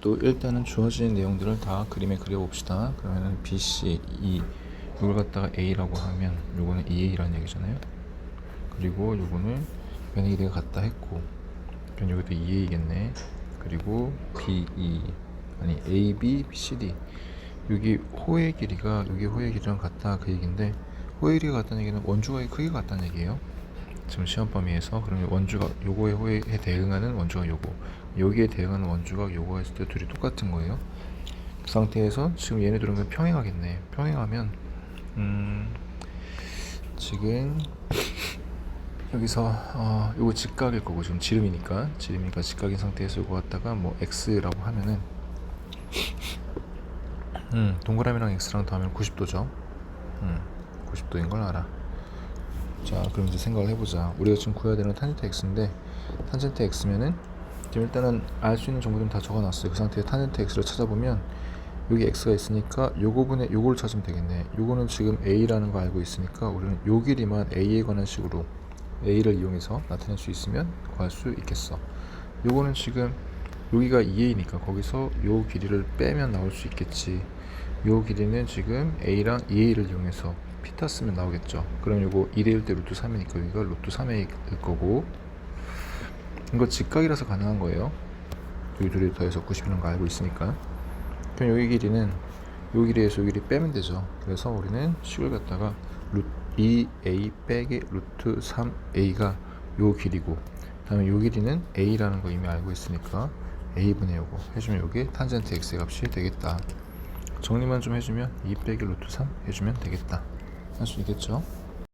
또 일단은 주어진 내용들을 다 그림에 그려봅시다. 그러면은 B, C, E 이걸 갖다가 A라고 하면 요거는 EA라는 얘기잖아요. 그리고 요거는 변의 길이가 같다 했고 그럼 여기도 EA겠네. 그리고 B, E 아니 A, B, C, D 여기 호의 길이가 여기 호의 길이랑 같다 그 얘기인데 호의 길이가 같다는 얘기는 원주각의 크기가 같다는 얘기예요. 지금 시험 범위에서 그러면 원주가 요거의 호에 대응하는 원주가 요거 여기에 대응하는 원주가 요거 했을 때 둘이 똑같은 거예요. 그 상태에서 지금 얘네들은 평행하겠네. 평행하면 음 지금 여기서 어 요거 직각일 거고 지금 지름이니까 지름이니까 직각인 상태에서 요거 갖다가 뭐 x라고 하면은 음 동그라미랑 x랑 더하면 90도죠. 음 90도인 걸 알아. 자 그럼 이제 생각을 해보자 우리가 지금 구해야 되는 탄젠트 x인데 탄젠트 x면은 지금 일단은 알 수 있는 정보들은 다 적어놨어요. 그 상태에 탄젠트 x를 찾아보면 여기 x가 있으니까 요거분의 요거를 찾으면 되겠네. 요거는 지금 a라는 거 알고 있으니까 우리는 요 길이만 a에 관한 식으로 a를 이용해서 나타낼 수 있으면 구할 수 있겠어. 요거는 지금 여기가 2a니까 거기서 요 길이를 빼면 나올 수 있겠지. 요 길이는 지금 a랑 2a를 이용해서 피타 쓰면 나오겠죠. 그럼 요거 2대 1 대 루트 3이니까 여기가 루트 3a일 거고 이거 직각이라서 가능한 거예요. 여기 둘이 더해서 90이라는 거 알고 있으니까. 그럼 여기 길이는 요 길이에서 요 길이 빼면 되죠. 그래서 우리는 식을 갖다가 루트 2a 빼기 루트 3a가 요 길이고 그 다음에 요 길이는 a라는 거 이미 알고 있으니까 a분의 요거 해주면 요게 탄젠트 x의 값이 되겠다. 정리만 좀 해주면 2 빼기 루트 3 해주면 되겠다. 할 수 있겠죠